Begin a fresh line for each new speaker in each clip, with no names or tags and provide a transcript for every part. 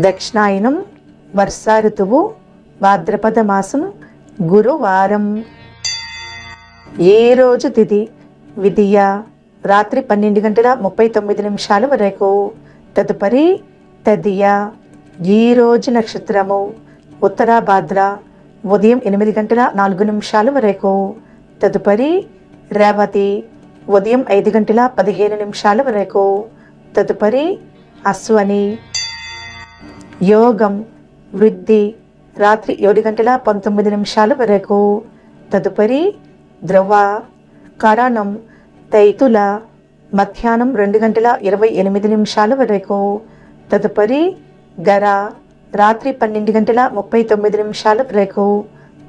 దక్షిణాయనం వర్షా ఋతువు భాద్రపద మాసం గురువారం. ఏ రోజు తిథి విధియ రాత్రి పన్నెండు గంటల ముప్పై తొమ్మిది నిమిషాల వరకు. తదుపరి తదియ. ఈ రోజు నక్షత్రము. ఉత్తరాభాద్ర ఉదయం ఎనిమిది గంటల నాలుగు నిమిషాల వరకు. తదుపరి రేవతి. ఉదయం ఐదు గంటల పదిహేను నిమిషాల వరకు. తదుపరి అశ్వని. యోగం వృద్ధి రాత్రి ఏడు గంటల పంతొమ్మిది నిమిషాల వరకు. తదుపరి ద్రవ కరణం తైతుల మధ్యాహ్నం రెండు గంటల ఇరవై ఎనిమిది నిమిషాల వరకు. తదుపరి గర రాత్రి పన్నెండు గంటల ముప్పై తొమ్మిది నిమిషాల వరకు.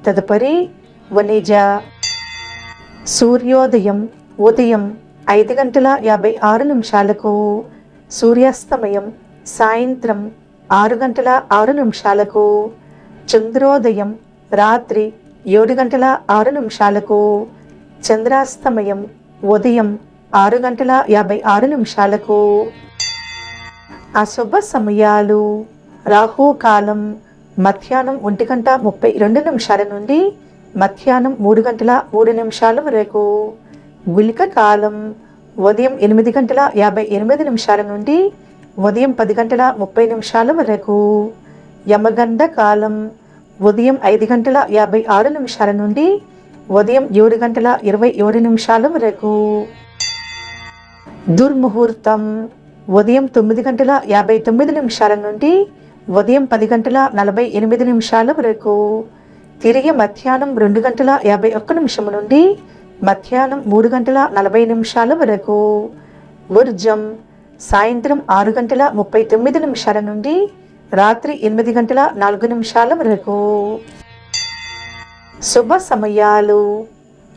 తదుపరి వనిజ సూర్యోదయం ఉదయం ఐదు గంటల యాభై ఆరు నిమిషాలకు. సూర్యాస్తమయం సాయంత్రం ఆరు గంటల ఆరు నిమిషాలకు. చంద్రోదయం రాత్రి ఏడు గంటల ఆరు నిమిషాలకు. చంద్రాస్తమయం ఉదయం ఆరు గంటల యాభై ఆరు నిమిషాలకు. అశుభ సమయాలు. రాహుకాలం మధ్యాహ్నం ఒంటి గంట ముప్పై రెండు నిమిషాల నుండి మధ్యాహ్నం మూడు గంటల మూడు నిమిషాల వరకు. గుళిక కాలం ఉదయం ఎనిమిది గంటల యాభై ఎనిమిది నిమిషాల నుండి ఉదయం పది గంటల ముప్పై నిమిషాల వరకు. యమగండ కాలం ఉదయం ఐదు గంటల యాభై ఆరు నిమిషాల నుండి ఉదయం ఏడు గంటల ఇరవై ఏడు నిమిషాల వరకు. దుర్ముహూర్తం ఉదయం తొమ్మిది గంటల యాభై తొమ్మిది నిమిషాల నుండి ఉదయం పది గంటల నలభై ఎనిమిది నిమిషాల వరకు. తిరిగి మధ్యాహ్నం రెండు గంటల యాభై ఒక్క నిమిషం నుండి మధ్యాహ్నం మూడు గంటల నలభై నిమిషాల వరకు. వర్జం సాయంత్రం ఆరు గంటల ముప్పై తొమ్మిది నిమిషాల నుండి రాత్రి ఎనిమిది గంటల నాలుగు నిమిషాల వరకు. శుభ సమయాలు.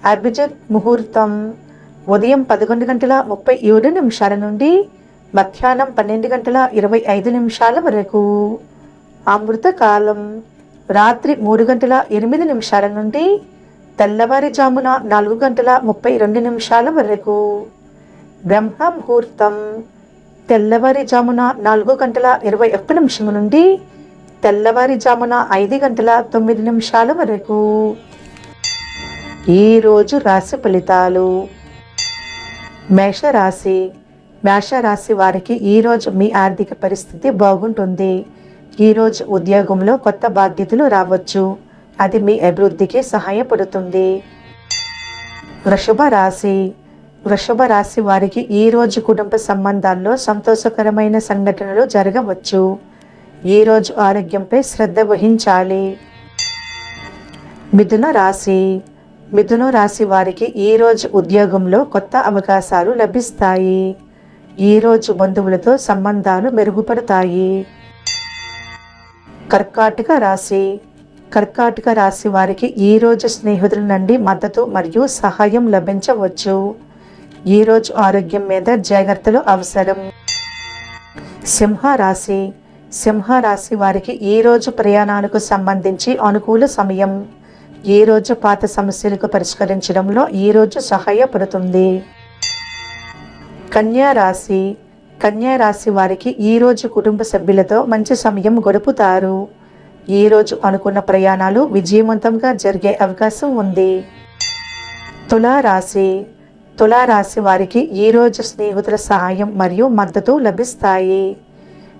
అభిజిత్ ముహూర్తం. ఉదయం పదకొండు గంటల ముప్పై ఏడు నిమిషాల నుండి మధ్యాహ్నం పన్నెండు గంటల ఇరవై ఐదు నిమిషాల వరకు. అమృతకాలం. రాత్రి మూడు గంటల ఎనిమిది నిమిషాల నుండి తెల్లవారుజామున నాలుగు గంటల ముప్పై రెండు నిమిషాల వరకు. బ్రహ్మ ముహూర్తం తెల్లవారిజామున నాలుగు గంటల ఇరవై ఒక్క నిమిషం నుండి తెల్లవారిజామున ఐదు గంటల తొమ్మిది నిమిషాల వరకు. ఈరోజు రాశి ఫలితాలు. మేషరాశి. మేషరాశి వారికి ఈరోజు మీ ఆర్థిక పరిస్థితి బాగుంటుంది. ఈరోజు ఉద్యోగంలో కొత్త బాధ్యతలు రావచ్చు. అది మీ అభివృద్ధికి సహాయపడుతుంది. వృషభ రాశి వృషభ రాశి వారికి ఈరోజు కుటుంబ సంబంధాల్లో సంతోషకరమైన సంఘటనలు జరగవచ్చు. ఈరోజు ఆరోగ్యంపై శ్రద్ధ వహించాలి. మిథున రాశి. మిథున రాశి వారికి ఈరోజు ఉద్యోగంలో కొత్త అవకాశాలు లభిస్తాయి. ఈరోజు బంధువులతో సంబంధాలు మెరుగుపడతాయి. కర్కాటక రాశి. కర్కాటక రాశి వారికి ఈరోజు స్నేహితుల నుండి మద్దతు మరియు సహాయం లభించవచ్చు. ఈరోజు ఆరోగ్యం మీద జాగ్రత్తలు అవసరం. సింహ రాశి సింహ రాశి వారికి ఈరోజు ప్రయాణాలకు సంబంధించి అనుకూల సమయం. ఈరోజు పాత సమస్యలకు పరిష్కరించడంలో ఈరోజు సహాయపడుతుంది. కన్యా రాశి. కన్యా రాశి వారికి ఈరోజు కుటుంబ సభ్యులతో మంచి సమయం గడుపుతారు. ఈరోజు అనుకున్న ప్రయాణాలు విజయవంతంగా జరిగే అవకాశం ఉంది. తులారాశి. తులారాశి వారికి ఈరోజు స్నేహితుల సహాయం మరియు మద్దతు లభిస్తాయి.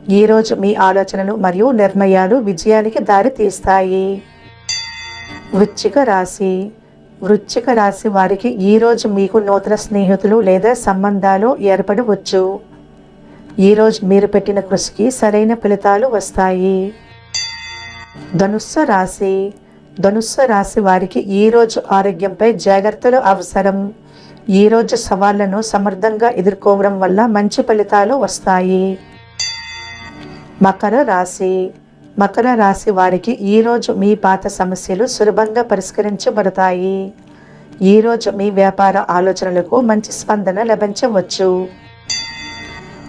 ఈరోజు మీ ఆలోచనలు మరియు నిర్ణయాలు విజయానికి దారి తీస్తాయి. వృచ్చిక రాశి. వృచ్చిక రాశి వారికి ఈరోజు మీకు నూతన స్నేహితులు లేదా సంబంధాలు ఏర్పడవచ్చు. ఈరోజు మీరు పెట్టిన కృషికి సరైన ఫలితాలు వస్తాయి. ధనుస్సు రాశి. ధనుస్సు రాశి వారికి ఈరోజు ఆరోగ్యంపై జాగ్రత్తలు అవసరం. ఈరోజు సవాళ్ళను సమర్థంగా ఎదుర్కోవడం వల్ల మంచి ఫలితాలు వస్తాయి. మకర రాశి. మకర రాశి వారికి ఈరోజు మీ పాత సమస్యలు సులభంగా పరిష్కరించబడతాయి. ఈరోజు మీ వ్యాపార ఆలోచనలకు మంచి స్పందన లభించవచ్చు.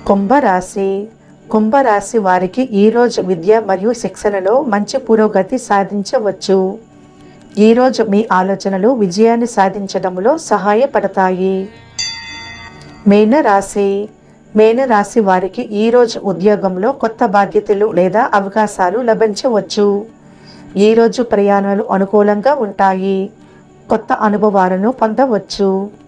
కుంభరాశి. కుంభరాశి వారికి ఈరోజు విద్య మరియు శిక్షణలో మంచి పురోగతి సాధించవచ్చు. ఈరోజు మీ ఆలోచనలు విజయాన్ని సాధించడంలో సహాయపడతాయి. మేనరాశి మేనరాశి వారికి ఈరోజు ఉద్యోగంలో కొత్త బాధ్యతలు లేదా అవకాశాలు లభించవచ్చు. ఈరోజు ప్రయాణాలు అనుకూలంగా ఉంటాయి. కొత్త అనుభవాలను పొందవచ్చు.